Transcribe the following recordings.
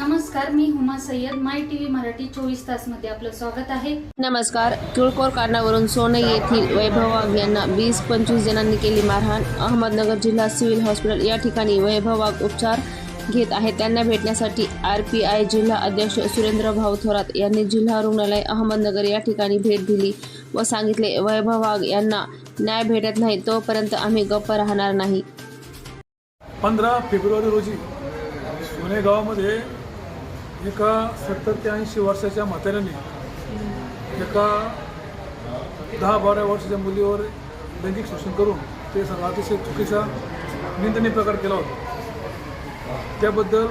नमस्कार मी Huma Sayyed. My TV Marathi चोवीस तासमध्ये आपलं स्वागत आहे. नमस्कार. किरकोळ कारणावरून सोने येथील वैभव वाघ यांना वीस पंचवीस जणांनी केली मारहाण. अहमदनगर जिल्हा सिव्हिल हॉस्पिटल या ठिकाणी वैभव वाघ उपचार घेत आहेत. त्यांना भेटण्यासाठी आर पी आय जिल्हा अध्यक्ष सुरेंद्र भाऊ थोरात यांनी जिल्हा रुग्णालय अहमदनगर या ठिकाणी भेट दिली व सांगितले वैभव वाघ यांना न्याय भेटत नाही तोपर्यंत आम्ही गप्प राहणार नाही. पंधरा फेब्रुवारी रोजी सोने गावामध्ये एका सत्तर ते ऐंशी वर्षाच्या म्हाताऱ्याने एका दहा बारा वर्षाच्या मुलीवर लैंगिक शोषण करून ते सगळं अतिशय चुकीचा निंदनीय प्रकार केला होता. त्याबद्दल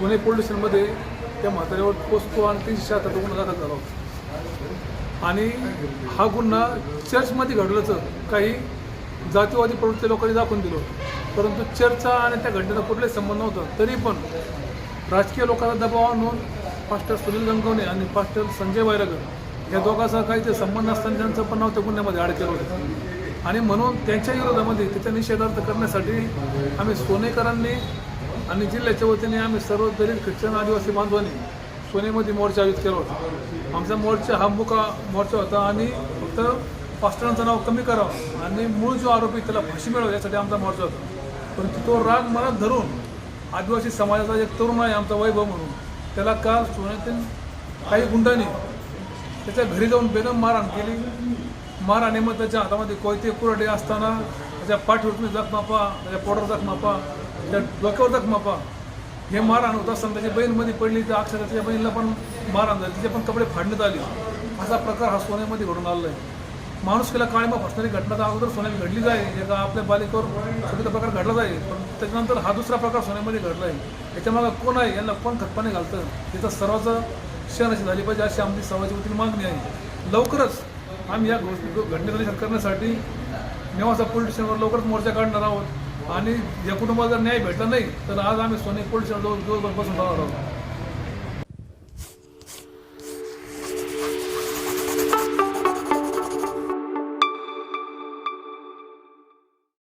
पुणे पोलीस स्टेशनमध्ये त्या म्हाताऱ्यावर पोचतो आणि तीनशे शहात्तर गुन्हा दाखल झाला होता. आणि हा गुन्हा चर्चमध्ये घडल्याचं काही जातीवादी प्रवृत्ती लोकांनी दाखवून दिलं होतं. परंतु चर्चचा आणि त्या घटनेचा कुठलाही संबंध नव्हता. तरी पण राजकीय लोकांचा दबाव आणून पास्टर सुनील गंगवणे आणि पास्टर संजय वैरागर या दोघांचा काही ते संबंध असताना त्यांचं पण नाव त्या गुन्ह्यामध्ये ॲड केलं होतं. आणि म्हणून त्यांच्या विरोधामध्ये त्याच्या निषेधार्थ करण्यासाठी आम्ही सोनेकरांनी आणि जिल्ह्याच्या वतीने आम्ही सर्व दलित ख्रिश्चन आदिवासी बांधवांनी सोनेमध्ये मोर्चा आयोजित केला होता. आमचा मोर्चा हा मुका मोर्चा होता आणि फक्त पास्टरांचं नाव कमी करावं आणि मूळ जो आरोपी त्याला फाशी मिळावं यासाठी आमचा मोर्चा होता. परंतु तो राग मनात धरून आदिवासी समाजाचा एक तरुण आहे आमचा वैभव म्हणून. त्याला काल सोन्यातून काही गुंडाने त्याच्या घरी जाऊन बेदम मारहाण केली. मारहाणीमध्ये त्याच्या हातामध्ये कोयते कुरडे असताना त्याच्या पाठीवर तुम्ही जखमा पहा त्याच्या पोटावर जखमा पहा त्या डोक्यावर जखमा पहा हे मारहाण होत असताना त्याची बहीणमध्ये पडली. तर अक्षर त्याच्या बहिणीला पण मारहाण झाली. तिचे पण कपडे फाडण्यात आले. असा प्रकार हा सोन्यामध्ये घडून आलेला आहे. माणुसकीला काळीमा फसणारी घटना तर अगोदर सोन्यामध्ये घडली जाईल. एका आपल्या बालिकेवर चुकीचा प्रकार घडला जाईल. पण त्याच्यानंतर हा दुसरा प्रकार सोन्यामध्ये घडला आहे. याच्यामागं कोण आहे? यांना कोण खतपाने घालतं? याचा सर्वांचं अशी झाली पाहिजे अशी आमची समाजाची वतीने मागणी आहे. लवकरच आम्ही या गोष्टी घटनेकडे करण्यासाठी नेवासा पोलीस स्टेशनवर लवकरच मोर्चा काढणार आहोत. आणि या कुटुंबाला जर न्याय भेटला नाही तर आज आम्ही सोने पोलीस स्टेशनजवळ दिवसभर बसून राहणार आहोत.